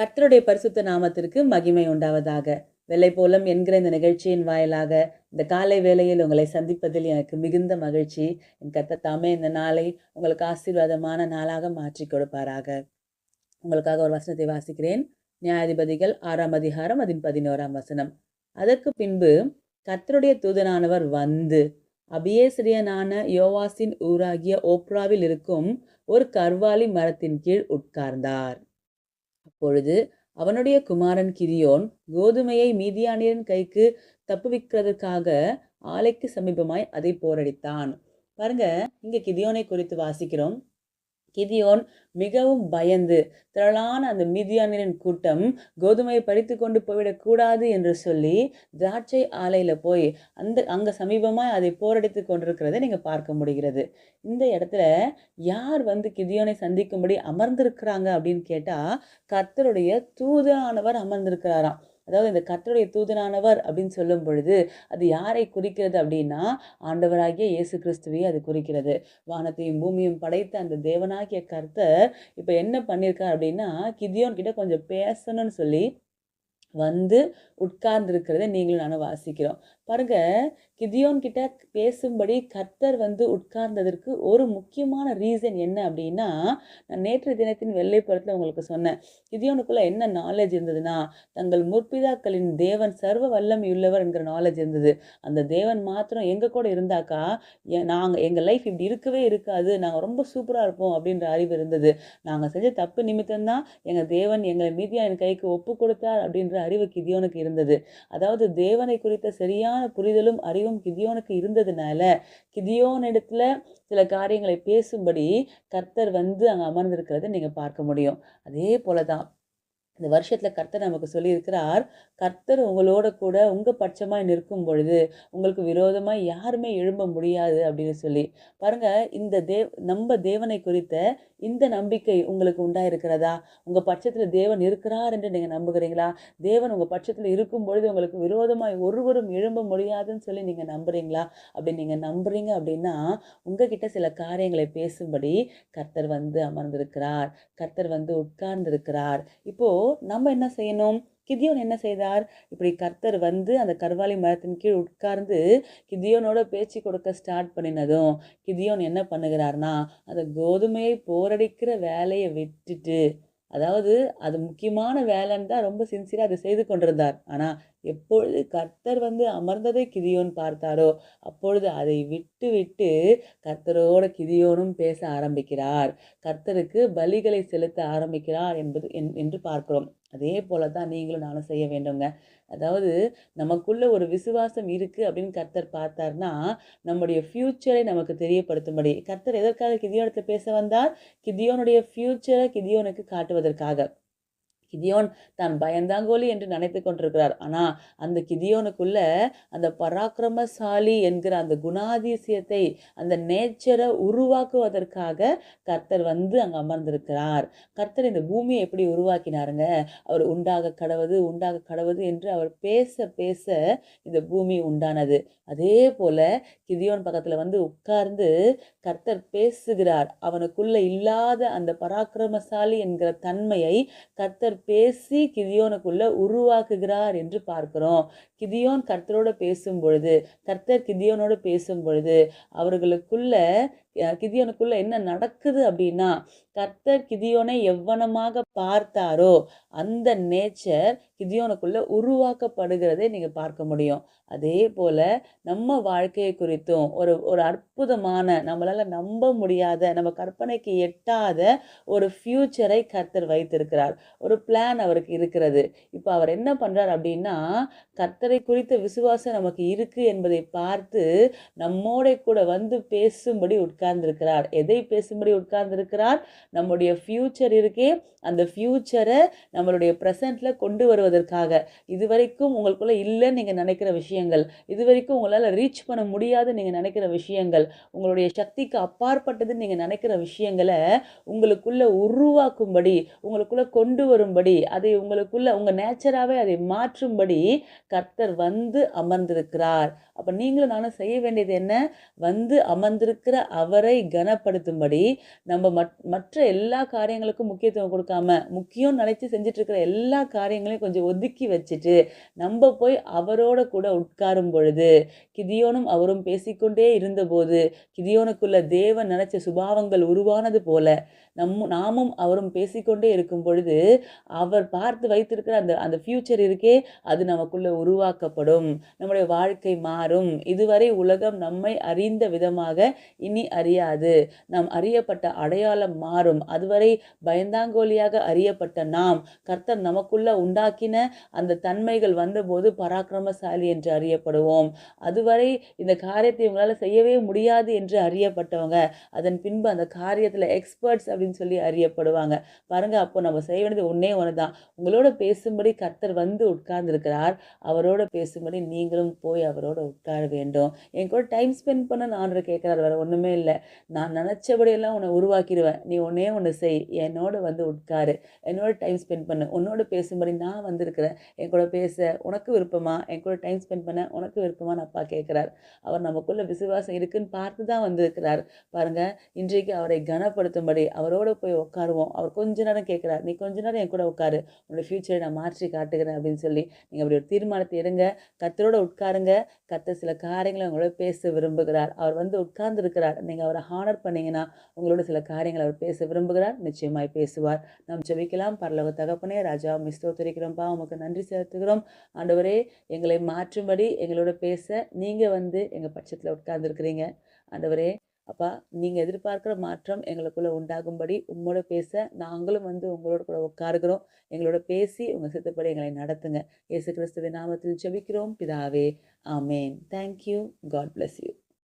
கர்த்தருடைய பரிசுத்த நாமத்திற்கு மகிமை உண்டாவதாக. வெள்ளை போலம் என்கிற இந்த நிகழ்ச்சியின் வாயிலாக இந்த காலை வேளையில் உங்களை சந்திப்பதில் எனக்கு மிகுந்த மகிழ்ச்சி. என் கத்த தாமே இந்த நாளை உங்களுக்கு ஆசீர்வாதமான நாளாக மாற்றி கொடுப்பாராக. உங்களுக்காக ஒரு வசனத்தை வாசிக்கிறேன். நியாயாதிபதிகள் ஆறாம் அதிகாரம் அதன் பதினோராம் வசனம். அதற்கு பின்பு கர்த்தருடைய தூதனானவர் வந்து அபியேசிரியனான யோவாசின் ஊராகிய ஓப்ராவில் இருக்கும் ஒரு கர்வாலி மரத்தின் கீழ் உட்கார்ந்தார். அப்பொழுது அவனுடைய குமாரன் கிரியோன் கோதுமையை மீதியானியரின் கைக்கு தப்புவிக்கிறதுக்காக ஆலைக்கு சமீபமாய் அதை போரடித்தான். பாருங்க இங்க கிதியோனை குறித்து வாசிக்கிறோம். கிதியோன் மிகவும் பயந்து திரளான அந்த மிதியானின் கூட்டம் கோதுமையை பறித்து கொண்டு போய்விடக்கூடாது என்று சொல்லி திராட்சை ஆலையில் போய் அந்த அங்கே சமீபமாக அதை போரடித்து கொண்டிருக்கிறதை நீங்கள் பார்க்க முடிகிறது. இந்த இடத்துல யார் வந்து கிதியோனை சந்திக்கும்படி அமர்ந்திருக்கிறாங்க அப்படின்னு கேட்டால் கர்த்தருடைய தூதரானவர் அமர்ந்திருக்கிறாராம். அதாவது இந்த கர்த்தருடைய தூதனானவர் அப்படின்னு சொல்லும் பொழுது அது யாரை குறிக்கிறது அப்படின்னா ஆண்டவராகிய இயேசு கிறிஸ்துவை அது குறிக்கிறது. வானத்தையும் பூமியும் படைத்த அந்த தேவனாகிய கர்த்தர் இப்போ என்ன பண்ணியிருக்கார் அப்படின்னா கிதியோன் கிட்ட கொஞ்சம் பேசணும்னு சொல்லி வந்து உட்கார்ந்துருக்கிறத நீங்களும் நானும் வாசிக்கிறோம். பாருங்க கிதியோன் கிட்ட பேசும்படி கர்த்தர் வந்து உட்கார்ந்ததற்கு ஒரு முக்கியமான ரீசன் என்ன அப்படின்னா நான் நேற்று தினத்தின் வெள்ளைப்புறத்தில் உங்களுக்கு சொன்னேன். கிதியோனுக்குள்ள என்ன நாலேஜ் இருந்ததுன்னா தங்கள் முற்பிதாக்களின் தேவன் சர்வ வல்லமை உள்ளவர் என்கிற நாலேஜ் இருந்தது. அந்த தேவன் மாத்திரம் எங்கள் கூட இருந்தாக்கா நாங்கள் எங்கள் லைஃப் இப்படி இருக்கவே இருக்காது நாங்கள் ரொம்ப சூப்பராக இருப்போம் அப்படின்ற அறிவு இருந்தது. நாங்கள் செஞ்ச தப்பு நிமித்தம்தான் எங்கள் தேவன் எங்களை மீதியா என் கைக்கு ஒப்பு கொடுத்தார் அப்படின்ற அறிவு கிதியோனுக்கு இருந்தது. அதாவது தேவனை குறித்த சரியான புரிதலும் அறிவும் கிதியோனுக்கு இருந்ததுனால கிதியோன் இடத்துல சில காரியங்களை பேசும்படி கர்த்தர் வந்து அங்கே அமர்ந்திருக்கிறத நீங்கள் பார்க்க முடியும். அதே போல தான் இந்த வருஷத்தில் கர்த்தர் நமக்கு சொல்லியிருக்கிறார். கர்த்தர் உங்களோட கூட உங்கள் பட்சமாக நிற்கும் பொழுது உங்களுக்கு விரோதமாக யாருமே எழும்ப முடியாது அப்படின்னு சொல்லி. பாருங்கள் இந்த தேவ் நம்ம தேவனை குறித்த இந்த நம்பிக்கை உங்களுக்கு உண்டாயிருக்கிறதா? உங்கள் பட்சத்தில் தேவன் இருக்கிறார் என்று நீங்கள் நம்புகிறீங்களா? தேவன் உங்கள் பட்சத்தில் இருக்கும் பொழுது உங்களுக்கு விரோதமாக ஒருவரும் எழும்ப முடியாதுன்னு சொல்லி நீங்கள் நம்புகிறீங்களா அப்படி நீங்கள் நம்புகிறீங்க அப்படின்னா உங்ககிட்ட சில காரியங்களை பேசும்படி கர்த்தர் வந்து அமர்ந்திருக்கிறார். கர்த்தர் வந்து உட்கார்ந்திருக்கிறார். அப்போது நம்ம என்ன செய்யணும்? கிதியோன் என்ன செய்தார்? இப்படி கர்த்தர் வந்து அந்த கர்வாலி மரத்தின் கீழ் உட்கார்ந்து கிதியோனோட பேச்சு கொடுக்க ஸ்டார்ட் பண்ணினதும் கிதியோன் என்ன பண்ணுகிறார்னா அந்த கோதுமையை போரடிக்கிற வேலையை விட்டுட்டு அதாவது அது முக்கியமான வேலைன்னு தான் ரொம்ப சின்சியராக அதை செய்து கொண்டிருந்தார். ஆனால் எப்பொழுது கர்த்தர் வந்து அமர்ந்ததை கிதியோன் பார்த்தாரோ அப்பொழுது அதை விட்டு விட்டு கர்த்தரோட கிதியோனும் பேச ஆரம்பிக்கிறார். கர்த்தருக்கு பலிகளை செலுத்த ஆரம்பிக்கிறார் என்பது என்று பார்க்கிறோம். அதே போல தான் நீங்களும் நானும் செய்ய வேண்டுங்க அதாவது நமக்குள்ள ஒரு விசுவாசம் இருக்குது அப்படின்னு கர்த்தர் பார்த்தார்னா நம்முடைய ஃப்யூச்சரை நமக்கு தெரியப்படுத்தும்படி. கர்த்தர் எதற்காக கிதியோனத்தை பேச வந்தார்? கிதியோனுடைய ஃப்யூச்சரை கிதியோனுக்கு காட்டுவதற்காக. கிதியோன் தான் பயந்தாங்கோலி என்று நினைத்து கொண்டிருக்கிறார். ஆனால் அந்த கிதியோனுக்குள்ள அந்த பராக்கிரமசாலி என்கிற அந்த குணாதிசயத்தை அந்த நேச்சரை உருவாக்குவதற்காக கர்த்தர் வந்து அங்கே அமர்ந்திருக்கிறார். கர்த்தர் இந்த பூமியை எப்படி உருவாக்கினாருங்க? அவர் உண்டாக கடவுது உண்டாக கடவுது என்று அவர் பேச பேச இந்த பூமி உண்டானது. அதே போல கிதியோன் பக்கத்தில் வந்து உட்கார்ந்து கர்த்தர் பேசுகிறார். அவனுக்குள்ள இல்லாத அந்த பராக்கிரமசாலி என்கிற தன்மையை கர்த்தர் பேசி கிதியோனுக்குள்ளே உருவாக்குகிறார் என்று பார்க்கிறோம். கிதியோன் கர்த்தரோடு பேசும் பொழுது கர்த்தர் கிதியோனோடு பேசும் பொழுது அவர்களுக்குள்ள கிதியோனுக்குள்ள என்ன நடக்குது அப்படின்னா கர்த்தர் கிதியோனை எவ்வனமாக பார்த்தாரோ அந்த நேச்சர் கிதியோனுக்குள்ள உருவாக்கப்படுகிறதை நீங்கள் பார்க்க முடியும். அதே போல் நம்ம வாழ்க்கையை குறித்தும் ஒரு ஒரு அற்புதமான நம்மளால் நம்ப முடியாத நம்ம கற்பனைக்கு எட்டாத ஒரு ஃப்யூச்சரை கர்த்தர் வைத்திருக்கிறார். ஒரு பிளான் அவருக்கு இருக்கிறது. இப்போ அவர் என்ன பண்ணுறார் அப்படின்னா கர்த்தரை குறித்த விசுவாசம் நமக்கு இருக்குது என்பதை பார்த்து நம்மோட கூட வந்து பேசும்படி உட்கார்ந்திருக்கிறார். எதை பேசும்படி உட்கார்ந்திருக்கிறார்? நம்முடைய ஃப்யூச்சர் இருக்கே அந்த ஃப்யூச்சரை நம்மளுடைய ப்ரெசண்ட்டில் கொண்டு வருவதற்காக. இதுவரைக்கும் உங்களுக்குள்ளே இல்லைன்னு நீங்கள் நினைக்கிற விஷயங்கள் இதுவரைக்கும் உங்களால் ரீச் பண்ண முடியாதுன்னு நீங்கள் நினைக்கிற விஷயங்கள் உங்களுடைய சக்திக்கு அப்பாற்பட்டதுன்னு நீங்கள் நினைக்கிற விஷயங்களை உங்களுக்குள்ளே உருவாக்கும்படி உங்களுக்குள்ளே கொண்டு வரும்படி அதை உங்களுக்குள்ளே உங்கள் நேச்சராகவே அதை மாற்றும்படி கர்த்தர் வந்து அமர்ந்திருக்கிறார். அப்போ நீங்களும் நானும் செய்ய வேண்டியது என்ன? வந்து அமர்ந்திருக்கிற அவரை கனப்படுத்தும்படி நம்ம மற் மற்ற எல்லா காரியங்களுக்கும் முக்கியத்துவம் கொடுக்காம முக்கியம் நினைச்சு செஞ்சுட்டு இருக்கிற எல்லா காரியங்களையும் கொஞ்சம் ஒதுக்கி வச்சுட்டு நம்ம போய் அவரோட கூட உட்காரும் பொழுது கிதியோனும் அவரும் பேசிக்கொண்டே இருந்தபோது கிதியோனுக்குள்ள தேவன் நினைச்ச சுபாவங்கள் உருவானது போல நம் நாமும் அவரும் பேசிக்கொண்டே இருக்கும் பொழுது அவர் பார்த்து வைத்திருக்கிற அந்த அந்த ஃபியூச்சர் இருக்கே அது நமக்குள்ளே உருவாக்கப்படும். நம்முடைய வாழ்க்கை மாறும். இதுவரை உலகம் நம்மை அறிந்த விதமாக இனி அறியாது. நாம் அறியப்பட்ட அடையாளம் மாறும். அதுவரை பயந்தாங்கோலியாக அறியப்பட்ட நாம் கர்த்தர் நமக்குள்ள உண்டாக்கின அந்த தன்மைகள் வந்தபோது பராக்கிரமசாலி என்று அறியப்படுவோம். அதுவரை இந்த காரியத்தை இவங்களால் செய்யவே முடியாது என்று அறியப்பட்டவங்க அதன் பின்பு அந்த காரியத்தில் எக்ஸ்பர்ட்ஸ் அப்படின்னு சொல்லி அறியப்படுவாங்க. பாருங்க அப்போ நம்ம செய்ய வேண்டியது ஒன்றே ஒன்று தான் உங்களோட பேசும்படி கர்த்தர் வந்து உட்கார்ந்துருக்கிறார். அவரோட பேசும்படி நீங்களும் போய் அவரோட உட்கார வேண்டும். என் கூட டைம் ஸ்பெண்ட் பண்ண நான் கேட்குறாரு வேறு ஒன்றுமே இல்லை. நான் நினச்சபடியெல்லாம் உன்னை உருவாக்கிடுவேன் நீ ஒன்றே ஒன்று செய். என்னோட வந்து உட்காரு. என்னோட டைம் ஸ்பெண்ட் பண்ணு. உன்னோட பேசும்படி நான் வந்திருக்கிறேன். என் கூட பேச உனக்கு விருப்பமா? என் கூட டைம் ஸ்பெண்ட் பண்ண உனக்கு விருப்பமான்னு அப்பா கேட்குறார் அவர் நமக்குள்ளே விசுவாசம் இருக்குன்னு பார்த்து தான் வந்திருக்கிறார். பாருங்கள் இன்றைக்கு அவரை கனப்படுத்தும்படி அவரோட போய் உட்காருவோம். அவர் கொஞ்ச நேரம் கேட்குறார் நீ கொஞ்ச நேரம் என் கூட உட்காரு. உன்னோட ஃப்யூச்சரை நான் மாற்றி காட்டுகிறேன் அப்படின்னு சொல்லி நீங்கள் அப்படி ஒரு தீர்மானத்தை எடுங்க. கத்தரோட உட்காருங்க. கத்த சில காரியங்களை உங்களோட பேச விரும்புகிறார். அவர் வந்து உட்கார்ந்துருக்கிறார். நீங்கள் அவரை ஹானர் பண்ணீங்கன்னா உங்களோட சில காரியங்களை அவர் பேச விரும்புகிறார். நிச்சயமாய் பேசுவார். நாம் ஜெபிக்கலாம். பரலோக தகப்பனே ராஜா மிஸ்தோத்தரிக்கிறோம்ப்பா உமக்கு நன்றி செலுத்துகிறோம். ஆண்டவரே எங்களை மாற்றும்படி எங்களோட பேச நீங்கள் வந்து எங்கள் பட்சத்தில் உட்கார்ந்துருக்கிறீங்க. ஆண்டவரே அப்பா நீங்கள் எதிர்பார்க்குற மாற்றம் எங்களுக்குள்ளே உண்டாகும்படி உங்களோட பேச நாங்களும் வந்து உங்களோட கூட உட்காருகிறோம். எங்களோட பேசி உங்கள் சித்தப்படி எங்களை நடத்துங்க. இயேசு கிறிஸ்துவின் நாமத்தில் செபிக்கிறோம் பிதாவே ஆமேன். Thank you God bless you